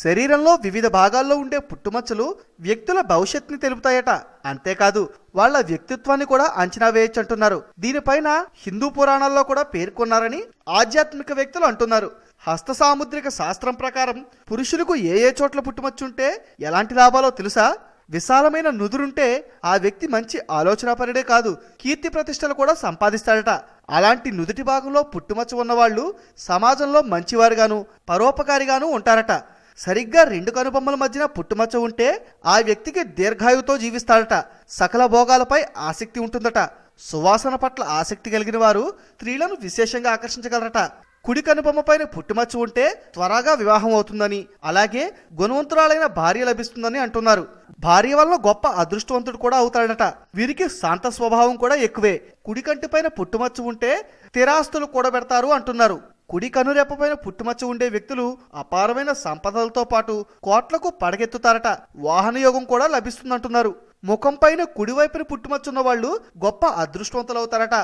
శరీరంలో వివిధ భాగాల్లో ఉండే పుట్టుమచ్చలు వ్యక్తుల భవిష్యత్తుని తెలుపుతాయట. అంతేకాదు వాళ్ళ వ్యక్తిత్వాన్ని కూడా అంచనా వేయొచ్చంటున్నారు. దీనిపైన హిందూ పురాణాల్లో కూడా పేర్కొన్నారని ఆధ్యాత్మిక వ్యక్తులు అంటున్నారు. హస్త సాముద్రిక శాస్త్రం ప్రకారం పురుషులకు ఏ ఏ చోట్ల పుట్టుమచ్చుంటే ఎలాంటి లాభాలో తెలుసా? విశాలమైన నుదురుంటే ఆ వ్యక్తి మంచి ఆలోచనాపరుడే కాదు. కీర్తి ప్రతిష్టలు కూడా సంపాదిస్తాడట. అలాంటి నుదుటి భాగంలో పుట్టుమచ్చ ఉన్నవాళ్ళు సమాజంలో మంచివారుగాను పరోపకారిగాను ఉంటారట. సరిగ్గా రెండు కనుబొమ్మల మధ్యన పుట్టుమచ్చ ఉంటే ఆ వ్యక్తికి దీర్ఘాయువుతో జీవిస్తాడట. సకల భోగాలపై ఆసక్తి ఉంటుందట. సువాసన పట్ల ఆసక్తి కలిగిన వారు స్త్రీలను విశేషంగా ఆకర్షించగలరట. కుడి కనుబొమ్మ పైన పుట్టుమచ్చ ఉంటే త్వరగా వివాహం అవుతుందని అలాగే గుణవంతురాలైన భార్య లభిస్తుందని అంటున్నారు. భార్య వల్ల గొప్ప అదృష్టవంతుడు కూడా అవుతాడట. వీరికి శాంత స్వభావం కూడా ఎక్కువే. కుడి కంటి పైన పుట్టుమచ్చ ఉంటే స్థిరాస్తులు కూడబెడతారు అంటున్నారు. కుడి కనురెప్పపైన పుట్టుమచ్చ ఉండే వ్యక్తులు అపారమైన సంపదలతో పాటు కోట్లకు పడగెత్తుతారట. వాహనయోగం కూడా లభిస్తుందంటున్నారు. ముఖం పైన కుడివైపున పుట్టుమచ్చున్న వాళ్ళు గొప్ప అదృష్టవంతులవుతారట.